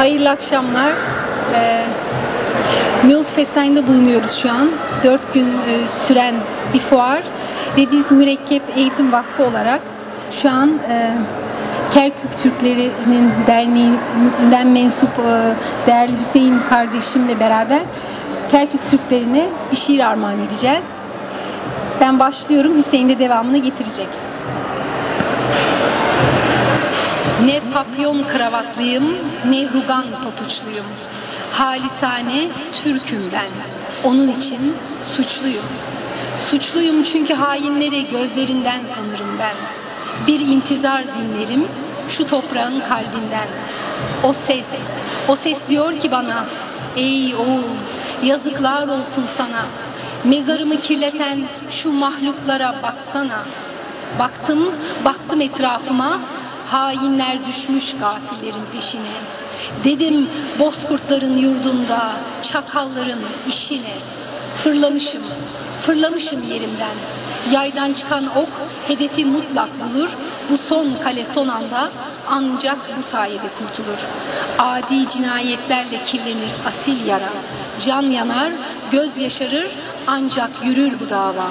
Hayırlı akşamlar. Ee, Multifesen'de bulunuyoruz şu an. Dört gün e, süren bir fuar ve biz Mürekkep Eğitim Vakfı olarak şu an e, Kerkük Türkleri'nin derneğinden mensup e, değerli Hüseyin kardeşimle beraber Kerkük Türklerine bir şiir armağan edeceğiz. Ben başlıyorum, Hüseyin de devamını getirecek. Ne papyon kravatlıyım, ne rugan papuçluyum. Halisane Türk'üm ben. Onun için suçluyum. Suçluyum çünkü hainleri gözlerinden tanırım ben. Bir intizar dinlerim şu toprağın kalbinden. O ses, o ses diyor ki bana, ey oğul yazıklar olsun sana. Mezarımı kirleten şu mahluklara baksana. Baktım, baktım etrafıma, hainler düşmüş gafillerin peşine. Dedim bozkurtların yurdunda, çakalların işine. Fırlamışım, fırlamışım yerimden. Yaydan çıkan ok hedefi mutlak bulur. Bu son kale son anda ancak bu sayede kurtulur. Adi cinayetlerle kirlenir asil yara. Can yanar, göz yaşarır ancak yürür bu dava.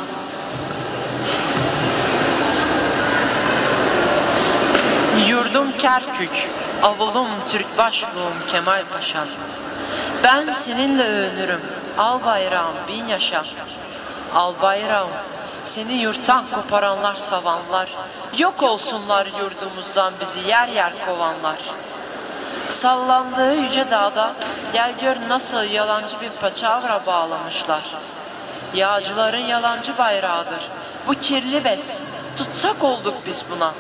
Yurdum Kerkük, avulum Türk başbuğum Kemal Paşa. Ben seninle övünürüm, al bayrağım bin yaşa. Al bayrağım, seni yurttan koparanlar savanlar. Yok olsunlar yurdumuzdan bizi yer yer kovanlar. Sallandığı yüce dağda gel gör nasıl yalancı bir paçavra bağlamışlar. Yağcıların yalancı bayrağıdır. Bu kirli bes, tutsak olduk biz buna.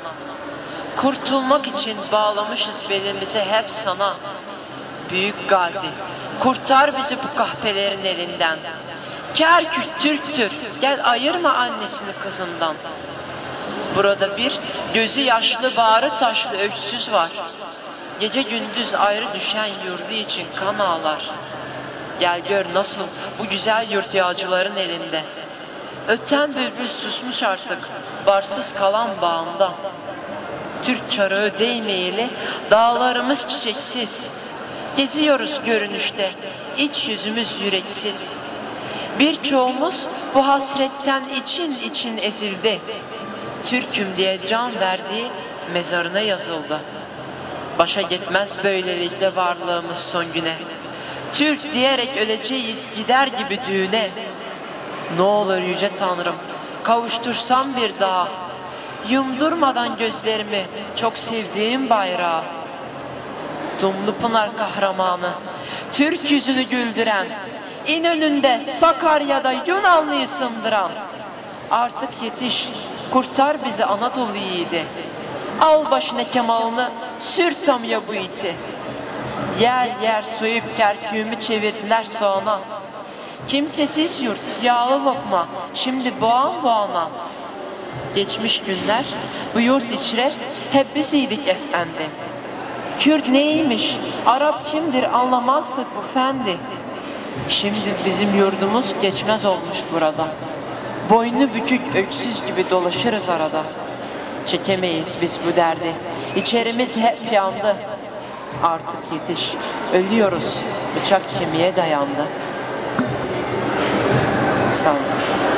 Kurtulmak için bağlamışız belimize hep sana. Büyük gazi, kurtar bizi bu kahpelerin elinden. Kerkük Türktür, gel ayırma annesini kızından. Burada bir gözü yaşlı, bağrı taşlı öksüz var. Gece gündüz ayrı düşen yurdu için kan ağlar. Gel gör nasıl bu güzel yurt yağcıların elinde. Öten bülbül susmuş artık, barsız kalan bağında. Türk çarağı değmeyeli dağlarımız çiçeksiz. Geziyoruz görünüşte, iç yüzümüz yüreksiz. Birçoğumuz bu hasretten için için ezildi. Türk'üm diye can verdiği mezarına yazıldı. Başa gitmez böylelikle varlığımız son güne. Türk diyerek öleceğiz gider gibi düğüne. Ne olur yüce Tanrım kavuştursam bir daha. Yumdurmadan gözlerimi çok sevdiğim bayrağı. Dumlu Pınar kahramanı, Türk yüzünü güldüren, İnönü'nde Sakarya'da Yunanlıyı sındıran. Artık yetiş, kurtar bizi Anadolu yiğidi. Al başına kemalını, sür tamya bu iti. Yer yer soyup kerküğümü çevirdiler soğana. Kimsesiz yurt, yağlı lokma, şimdi boğan boğana. Geçmiş günler, bu yurt içre hep biziydik efendi. Kürt neymiş, Arap kimdir anlamazdık bu fendi. Şimdi bizim yurdumuz geçmez olmuş burada. Boynu bükük öksüz gibi dolaşırız arada. Çekemeyiz biz bu derdi. İçerimiz hep yandı. Artık yetiş. Ölüyoruz. Bıçak kemiğe dayandı. Sağ olun.